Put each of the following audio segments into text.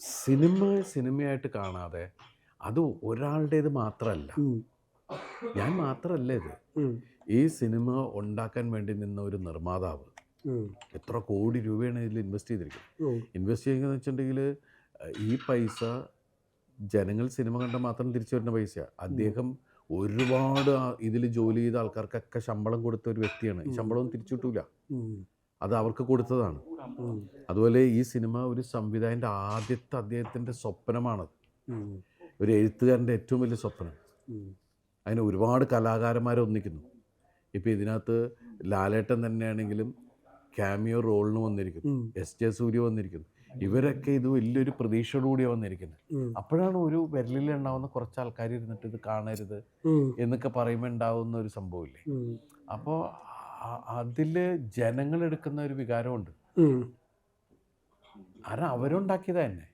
Cinema സിനിമയായിട്ട് കാണാതെ അത് ഒരാളുടേത് മാത്രമല്ല ഞാൻ മാത്രമല്ല ഇത്. ഈ സിനിമ ഉണ്ടാക്കാൻ വേണ്ടി നിന്ന ഒരു നിർമ്മാതാവ് എത്ര കോടി രൂപയാണ് ഇതിൽ ഇൻവെസ്റ്റ് ചെയ്തിരിക്കുന്നത്. ഇൻവെസ്റ്റ് ചെയ്യുന്നത് വെച്ചിട്ടുണ്ടെങ്കിൽ ഈ പൈസ ജനങ്ങൾ സിനിമ കണ്ട മാത്രം തിരിച്ചു വരുന്ന പൈസ അദ്ദേഹം ഒരുപാട് ഇതിൽ ജോലി ചെയ്ത ആൾക്കാർക്കൊക്കെ ശമ്പളം കൊടുത്ത ഒരു വ്യക്തിയാണ്. ഈ ശമ്പളവും തിരിച്ചു കിട്ടൂല. അത് അവർക്ക് കൊടുത്തതാണ്. അതുപോലെ ഈ സിനിമ ഒരു സംവിധായകന്റെ ആദ്യത്തെ അദ്ദേഹത്തിന്റെ സ്വപ്നമാണത് ഒരു എഴുത്തുകാരന്റെ ഏറ്റവും വലിയ സ്വപ്നം. അതിന് ഒരുപാട് കലാകാരന്മാരെ ഒന്നിക്കുന്നു. ഇപ്പോൾ ഇതിനകത്ത് ലാലേട്ടൻ തന്നെയാണെങ്കിലും ക്യാമിയോ റോളിന് വന്നിരിക്കുന്നു. എസ് ജെ സൂര്യ വന്നിരിക്കുന്നു. ഇവരൊക്കെ ഇത് വലിയൊരു പ്രതീക്ഷയോടുകൂടിയാണ് വന്നിരിക്കുന്നത് അപ്പോഴാണ് ഒരു വിരലിൽ ഉണ്ടാവുന്ന കുറച്ച് ആൾക്കാർ ഇരുന്നിട്ട് ഇത് കാണരുത് എന്നൊക്കെ പറയുമ്പോൾ ഉണ്ടാവുന്ന ഒരു സംഭവമില്ലേ. അപ്പോൾ അതിൽ ജനങ്ങൾ എടുക്കുന്ന ഒരു വികാരമുണ്ട്. കാരണം അവരുണ്ടാക്കിയതാ എന്നെ.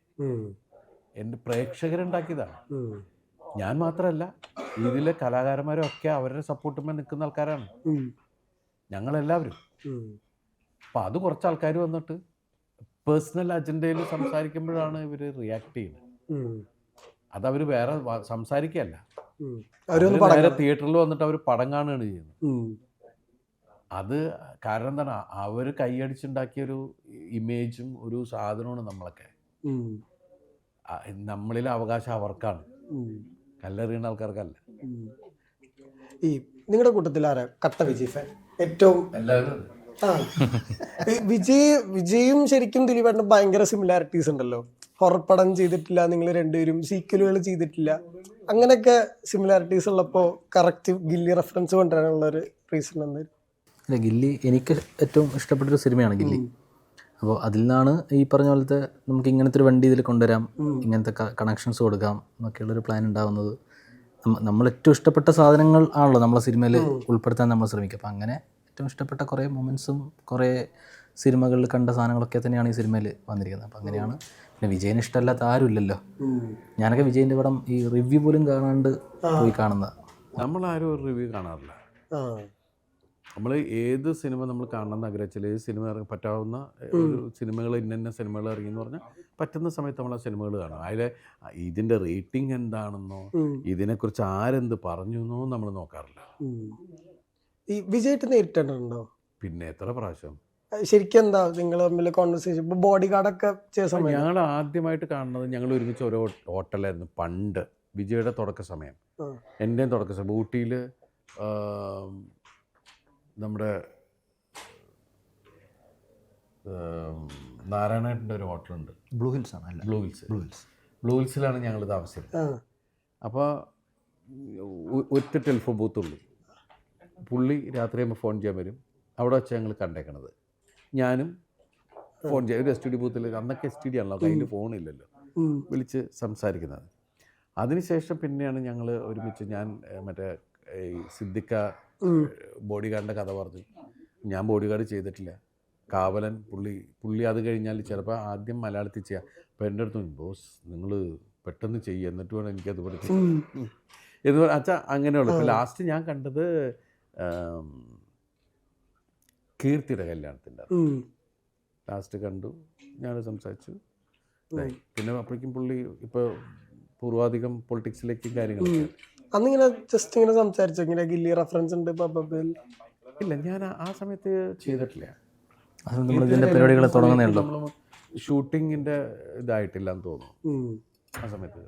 എന്റെ എന്റെ പ്രേക്ഷകരുണ്ടാക്കിയതാണ് ഞാൻ മാത്രമല്ല ഇതിലെ കലാകാരന്മാരൊക്കെ അവരുടെ സപ്പോർട്ടുമേ നിൽക്കുന്ന ആൾക്കാരാണ്. ഞങ്ങളെല്ലാവരും. അപ്പൊ അത് കുറച്ച് ആൾക്കാർ വന്നിട്ട് പേഴ്സണൽ അജണ്ടയിൽ സംസാരിക്കുമ്പോഴാണ് ഇവർ റിയാക്ട് ചെയ്യുന്നത്. അത് അതവർ വേറെ സംസാരിക്കല്ല സംസാരിക്കുകയല്ല. തിയേറ്ററിൽ വന്നിട്ട് അവർ പടം കാണുകയാണ് ചെയ്യുന്നത്. അത് കാരണം എന്താണ്? അവർ കൈയടിച്ചുണ്ടാക്കിയൊരു ഇമേജും ഒരു സാധനമാണ് നമ്മളൊക്കെ. നമ്മളിലെ അവകാശം അവർക്കാണ്. കല്ലെറിയുന്ന ആൾക്കാർക്കല്ല. ഈ നിങ്ങളുടെ കൂട്ടത്തിൽ ആരാ? കട്ട വിജയ് ഫാൻ ഏറ്റവും എല്ലാവരും. വിജയ് വിജയും ശരിക്കും ദിലീപേട്ടനും ഭയങ്കര സിമിലാരിറ്റീസ് ഉണ്ടല്ലോ. ഹൊറപ്പടം പടം ചെയ്തിട്ടില്ല നിങ്ങൾ രണ്ടുപേരും സീക്വലുകൾ ചെയ്തിട്ടില്ല. അങ്ങനെയൊക്കെ സിമിലാരിറ്റീസ് ഉള്ളപ്പോൾ കറക്റ്റ് ഗില്ലി റെഫറൻസ് കൊണ്ടുവരാനുള്ള ഒരു റീസൺ എന്തായിരുന്നു അല്ല ഗില്ലി എനിക്ക് ഏറ്റവും ഇഷ്ടപ്പെട്ടൊരു സിനിമയാണ് ഗില്ലി. അപ്പോൾ അതിൽ നിന്നാണ് ഈ പറഞ്ഞ പോലത്തെ നമുക്ക് ഇങ്ങനത്തെ ഒരു വണ്ടി ഇതിൽ കൊണ്ടുവരാം ഇങ്ങനത്തെ കണക്ഷൻസ് കൊടുക്കാം എന്നൊക്കെയുള്ളൊരു പ്ലാൻ ഉണ്ടാവുന്നത് നമ്മൾ ഏറ്റവും ഇഷ്ടപ്പെട്ട സാധനങ്ങൾ ആണല്ലോ നമ്മളെ സിനിമയിൽ ഉൾപ്പെടുത്താൻ നമ്മൾ ശ്രമിക്കുക. അപ്പോൾ അങ്ങനെ ഏറ്റവും ഇഷ്ടപ്പെട്ട കുറേ മൊമെൻസും കുറേ സിനിമകളിൽ കണ്ട സാധനങ്ങളൊക്കെ തന്നെയാണ് ഈ സിനിമയിൽ വന്നിരിക്കുന്നത്. അപ്പോൾ അങ്ങനെയാണ്. പിന്നെ വിജയന് ഇഷ്ടമല്ലാത്ത ആരും ഇല്ലല്ലോ. ഞാനൊക്കെ വിജയന്റെ പടം ഈ റിവ്യൂ പോലും കാണാണ്ട് പോയി കാണുന്നത്. നമ്മളാരും ഒരു റിവ്യൂ കാണാറില്ല. ആ. നമ്മൾ ഏത് സിനിമ നമ്മൾ കാണണം എന്ന് ആഗ്രഹിച്ചാൽ ഏത് സിനിമ ഇറങ്ങി പറ്റാവുന്ന ഒരു സിനിമകൾ ഇന്ന സിനിമകൾ ഇറങ്ങി എന്ന് പറഞ്ഞാൽ പറ്റുന്ന സമയത്ത് നമ്മൾ ആ സിനിമകൾ കാണണം. അതിലെ ഇതിന്റെ റേറ്റിംഗ് എന്താണെന്നോ ഇതിനെക്കുറിച്ച് ആരെന്ത് പറഞ്ഞു എന്നോ നമ്മൾ നോക്കാറില്ല. ഈ വിജയിട്ട് നേരിട്ടുണ്ടോ പിന്നെ എത്ര പ്രാവശ്യം? ശരിക്കും എന്താ നിങ്ങൾ തമ്മിൽ കോൺവെർസേഷൻ ഇപ്പോൾ ബോഡി ഗാർഡൊക്കെ ചെയ്ത സമയം ഞങ്ങൾ ആദ്യമായിട്ട് കാണുന്നത് ഞങ്ങൾ ഒരുമിച്ച് ഓരോ ഹോട്ടലായിരുന്നു പണ്ട് വിജയുടെ തുടക്ക സമയം. എന്റെയും തുടക്ക സമയം. ഊട്ടിയിൽ നമ്മുടെ നാരായണേട്ടന്റെ ഒരു ഹോട്ടലുണ്ട്. ബ്ലൂ ഹിൽസ് ആണ് അല്ല? Blue hills. Blue hills. Blue ഹിൽസിലാണ് ഞങ്ങൾ താമസിച്ചത്. അപ്പോൾ ഒറ്റ ടെലിഫോൺ ബൂത്തുള്ളൂ. പുള്ളി രാത്രിയാകുമ്പോൾ ഫോൺ ചെയ്യാൻ വരും. അവിടെ വെച്ച് ഞങ്ങൾ കണ്ടേക്കണത്. ഞാനും ഫോൺ ചെയ്യാം. ഒരു എസ് ടി ഡി ബൂത്തിൽ അന്നൊക്കെ എസ് ടി ഡി ആണല്ലോ കയ്യിൽ ഫോണില്ലല്ലോ. വിളിച്ച് സംസാരിക്കുന്നത്. അതിനുശേഷം പിന്നെയാണ് ഞങ്ങൾ ഒരുമിച്ച് ഞാൻ മറ്റേ ഈ സിദ്ദിഖ. ബോഡി ഗാർഡിന്റെ കഥ പറഞ്ഞു. ഞാൻ ബോഡി ഗാർഡ് ചെയ്തിട്ടില്ല. കാവലൻ പുള്ളി പുള്ളി അത് കഴിഞ്ഞാൽ ചിലപ്പോൾ ആദ്യം മലയാളത്തിൽ ചെയ്യാം. അപ്പോൾ എന്റെ അടുത്ത് ബോസ് നിങ്ങൾ പെട്ടെന്ന് ചെയ്യുക എന്നിട്ട് വേണം എനിക്കത് പഠിച്ചു. എന്ന് പറഞ്ഞാൽ അച്ഛാ അങ്ങനെയുള്ളൂ. ഇപ്പോൾ ലാസ്റ്റ് ഞാൻ കണ്ടത് കീർത്തിയുടെ കല്യാണത്തിന്റെ ലാസ്റ്റ് കണ്ടു ഞാൻ സംസാരിച്ചു. പിന്നെ അപ്പോഴേക്കും പുള്ളി ഇപ്പോൾ പൂർവാധികം പൊളിറ്റിക്സിലേക്കും കാര്യങ്ങളൊക്കെ അന്നിങ്ങനെ ജസ്റ്റ് ഇങ്ങനെ സംസാരിച്ചു. ഇങ്ങനെ ഗില്ലി റെഫറൻസ് ഉണ്ട് ബബബിൽ ഇല്ല ഞാൻ ആ- സമയത്ത് ചെയ്തിട്ടില്ല. നമ്മൾ ഇതിന്റെ പരിപാടികൾ തുടങ്ങുന്നേ ഉള്ളൂ. ഷൂട്ടിങ്ങിന്റെ ഇതായിട്ടില്ല എന്ന് തോന്നുന്നു. ആ സമയത്ത്